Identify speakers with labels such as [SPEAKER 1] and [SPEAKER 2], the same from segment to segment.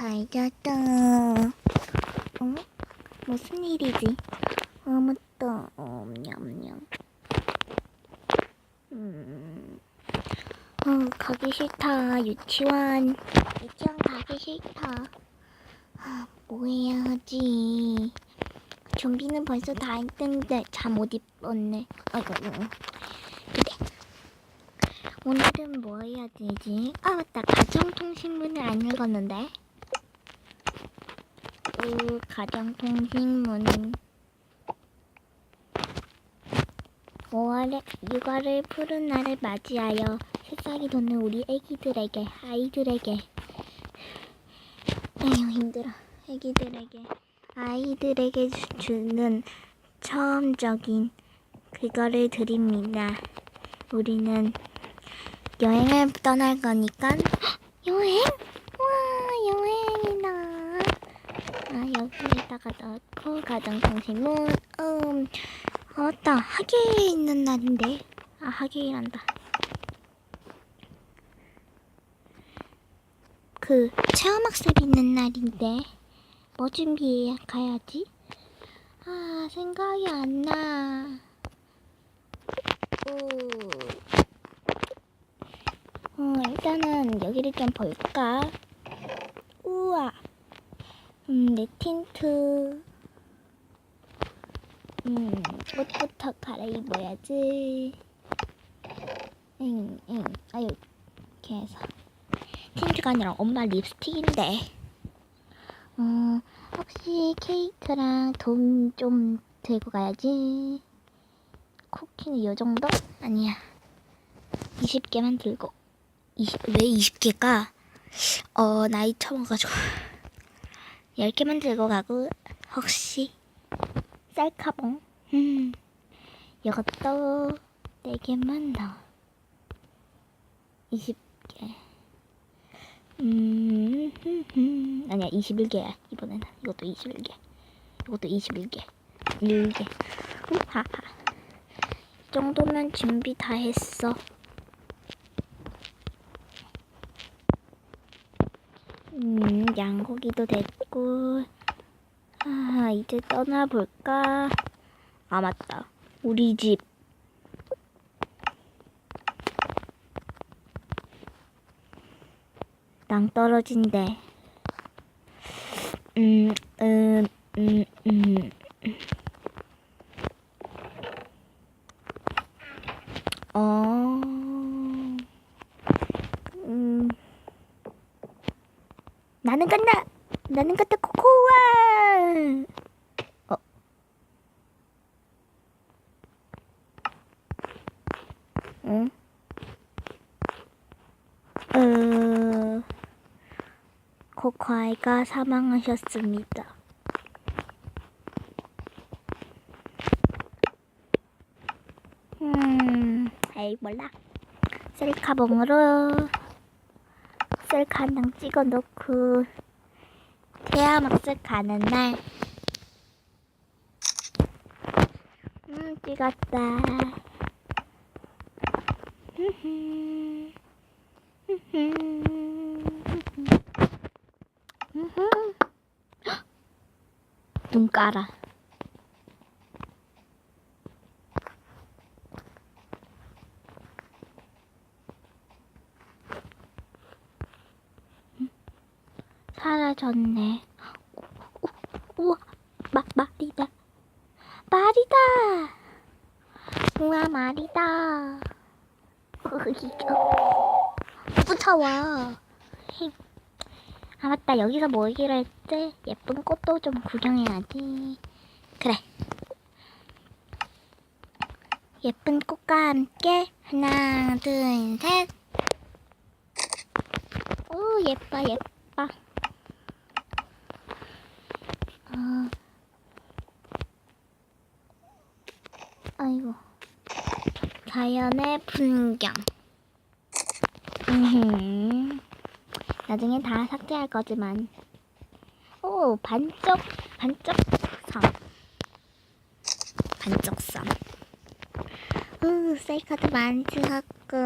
[SPEAKER 1] 잘 잤다. 어? 무슨 일이지? 아, 맞다. 어, 냠냠. 음. 어, 가기 싫다. 유치원. 유치원 가기 싫다. 아, 뭐 해야 하지? 좀비는 벌써 다 했는데 잠 못 입었네. 아이고. 그래. 오늘은 뭐 해야 되지? 아 맞다 가정통신문을 안 읽었는데 그 가정통신문 5월에 육아를 푸른 날을 맞이하여 새싹이 돋는 우리 애기들에게 아이들에게. 에휴 힘들어. 애기들에게 아이들에게 주- 주는 처음적인 그거를 드립니다. 우리는 여행을 떠날 거니까 여행? 와 여행이다 아 여기에다가 넣고 가정통신문 음 아, 맞다 학예에 있는 날인데? 아 학예일한다. 그 체험학습 있는 날인데 뭐 준비해 가야지? 아 생각이 안나. 오. 어, 일단은 여기를 좀 볼까? 음, 내 틴트. 음, 옷부터 갈아입어야지. 응, 응. 아유, 이렇게 해서. 틴트가 아니라 엄마 립스틱인데. 어, 혹시 케이크랑 돈 좀 들고 가야지. 쿠키는 요 정도? 아니야. 20개만 들고. 20, 왜 20개가? 어, 나이 처먹어가지고. 10개만 들고 가고, 혹시, 쌀카봉? 음, 이것도 4개만 더. 20개. 음, 음, 음. 아니야, 21개야, 이번에는. 이것도 21개. 이것도 21개. 1개. 우하하. 이 정도면 준비 다 했어. 음, 양고기도 됐고, 아, 이제 떠나볼까? 아, 맞다. 우리 집. 낭떠러진데. 음, 음, 음, 음. 어, 음. 나는 간다. 나는 간다 코코아. 어. 응? 어. 코코아이가 사망하셨습니다. 음, 에이 몰라. 셀카봉으로 셀카 한 장 찍어 놓고 태아막스 가는 날. 음, 찍었다. 눈 깔아. 사라졌네. 우와, 마, 말이다. 말이다. 우와, 말이다. 무서워. 아, 맞다. 여기서 뭐 얘기를 했지? 예쁜 꽃도 좀 구경해야지. 그래. 예쁜 꽃과 함께 하나, 둘, 셋. 오, 예뻐, 예뻐. 어. 아이고. 자연의 풍경. 음. 나중에 다 삭제할 거지만. 오, 반쪽, 반쪽 섬. 반쪽 섬. 우, 셀카도 많이 찍었고.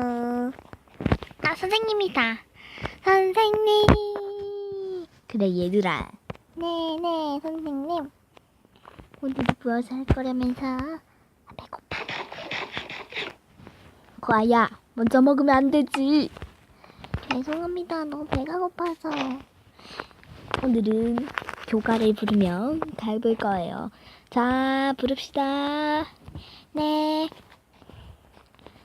[SPEAKER 1] 아, 선생님이다. 선생님. 그래 얘들아. 네네 선생님. 오늘도 부어서 할 거라면서. 아, 배고파. 과야 먼저 먹으면 안 되지. 죄송합니다. 너무 배가 고파서. 오늘은 교가를 부르며 가볼 거예요. 자, 부릅시다. 네.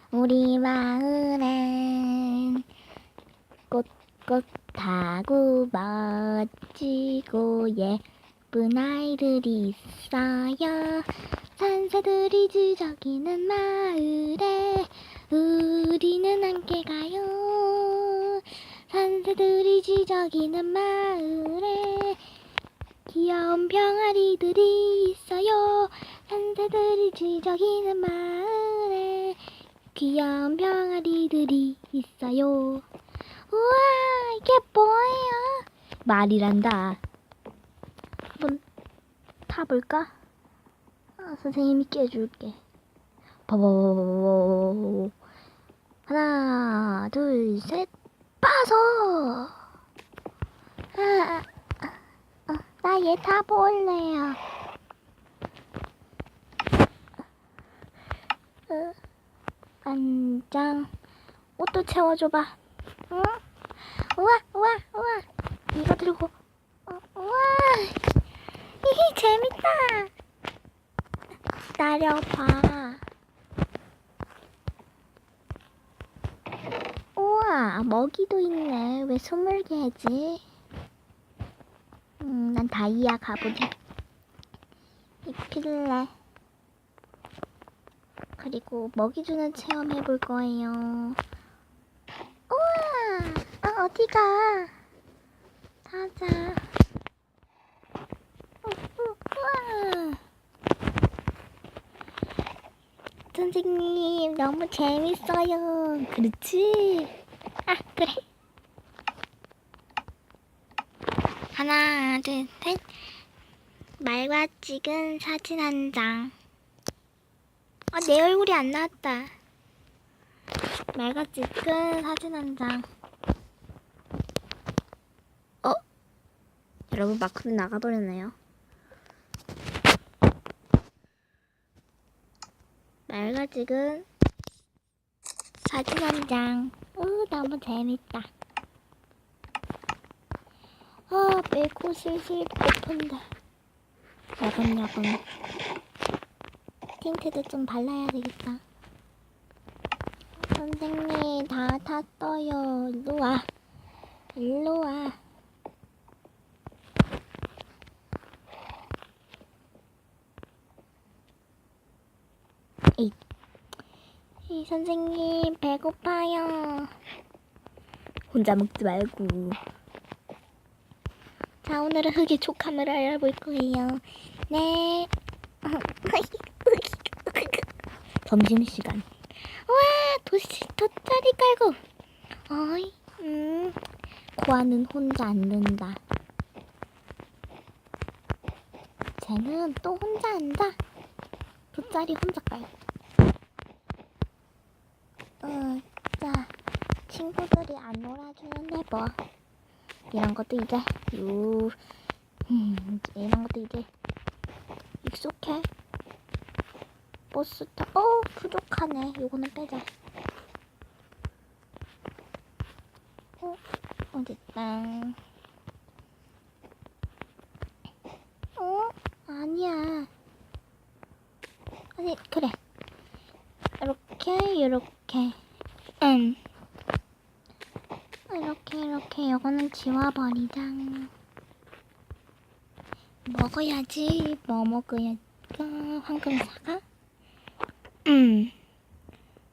[SPEAKER 1] 우리 마을엔 꽃꽃하고 멋지고 예쁜 아이들이 있어요. 산새들이 지저귀는 마을에 우리는 함께 가요. 산새들이 지저귀는 마을에 귀여운 병아리들이 있어요. 산새들이 지저귀는 마을에 귀여운 병아리들이 있어요. 우와, 이게 뭐예요? 말이란다. 한번 타볼까? 아, 선생님이 깨줄게. 버버버버버버. 하나, 둘, 셋, 빠서! 아, 아, 나 얘 타볼래요. 어, 안장. 옷도 채워줘봐. 응? 우와, 우와, 우와. 이거 들고. 어, 우와. 재밌다. 기다려봐. 우와, 먹이도 있네. 왜 스물 개지? 음, 난 다이아 가보자. 입힐래. 그리고 먹이 주는 체험 해볼 거예요. 우와! 아, 어디가? 찾아. 우, 우, 우와! 선생님, 너무 재밌어요. 그렇지? 아, 그래. 하나, 둘, 셋. 말과 찍은 사진 한 장. 아, 내 얼굴이 안 나왔다. 말과 찍은 사진 한 장. 어? 여러분, 마크는 나가버렸네요. 말과 찍은 사진 한 장. 오, 너무 재밌다. 아, 빼고 슬슬 고픈데. 야금야금. 틴트도 좀 발라야 되겠다. 선생님, 다 탔어요. 일로 와. 일로 와. 에이. 이 선생님, 배고파요. 혼자 먹지 말고. 자, 오늘은 흙의 촉감을 알아볼 거예요. 네. 점심 시간. 와, 도시, 돗자리 깔고. 어이, 음. 고아는 혼자 앉는다. 쟤는 또 혼자 앉아. 돗자리 혼자 깔고. 어, 자, 친구들이 안 놀아주는데 뭐. 이런 것도 이제, 유, 음, 이런 것도 이제 익숙해. 버스 타, 어, 부족하네. 요거는 빼자. 어, 어, 됐다. 어? 아니야. 아니, 그래. 이렇게, 이렇게. 응. 이렇게. 요거는 지워버리자. 먹어야지. 뭐 먹어야까? 황금 사과? 응.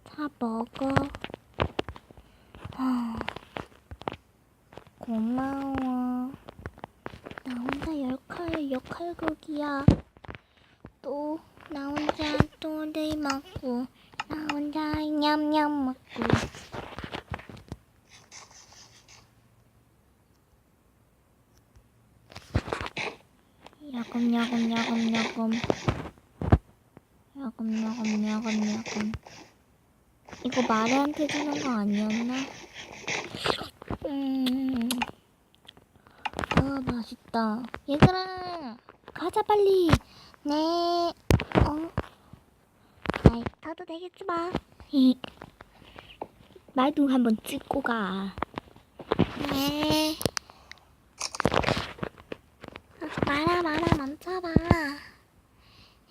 [SPEAKER 1] 다 먹어. 어. 고마워. 나 혼자 역할, 역할극이야. 또, 나 혼자 또들 먹고, 나 혼자 냠냠 먹고. 야금, 야금, 야금, 야금. 야금, 야금, 야금. 이거 마리한테 주는 거 아니었나? 음. 어, 맛있다. 얘들아, 가자 빨리. 네. 어. 아이, 타도 되겠지만. 이. 말도 한번 찍고 가. 네. 말아 멈춰봐.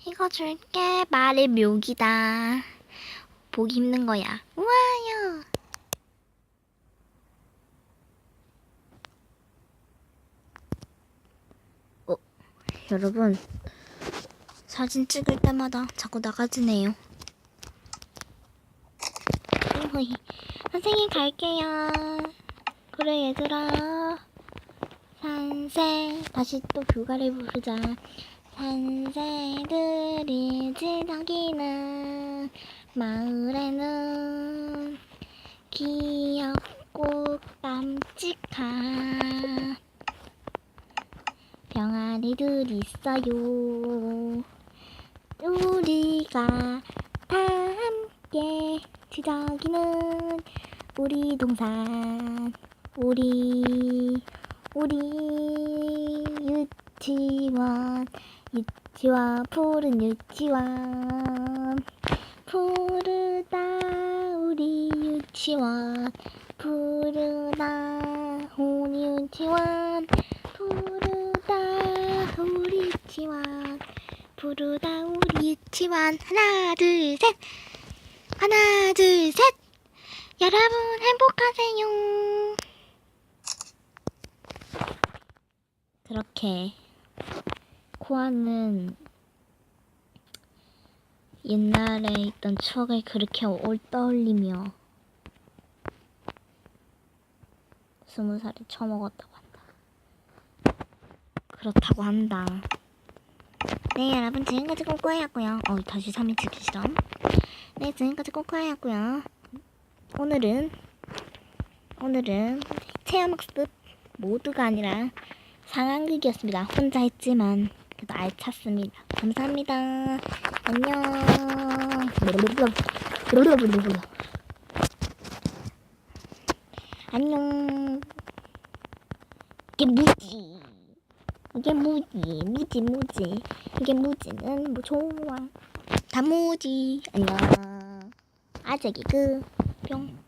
[SPEAKER 1] 이거 줄게. 말의 묘기다. 보기 힘든 거야. 우와요. 어, 여러분. 사진 찍을 때마다 자꾸 나가지네요. 선생님 갈게요. 그래 얘들아. 산새 다시 또 교가를 부르자. 산새들이 지나기는 마을에는 귀엽고 깜찍한 병아리들 있어요. 우리가 다 함께 지저귀는 우리 동산 우리 우리 유치원 유치원 푸른 유치원. 푸르다 우리 유치원. 푸르다 우리 유치원. 푸르다 우리 유치원. 푸르다 우리 유치원. 하나 둘 셋. 하나 둘 셋. 여러분 행복하세요 그렇게 코아는 옛날에 있던 추억을 그렇게 올 떠올리며 스무 살에 처먹었다고 한다. 그렇다고 한다. 네, 여러분 지금까지 꼬꼬아였고요. 어, 다시 3인 치기 실험. 네, 지금까지 꼬꼬아였고요. 오늘은 오늘은 체험학습 모두가 아니라 상황극이었습니다. 혼자 했지만 그래도 알찼습니다. 감사합니다. 안녕. 안녕. 이게 무지. 이게 무지. 무지 무지. 이게 무지는 뭐 좋아. 다 무지. 안녕. 아재 개그 뿅.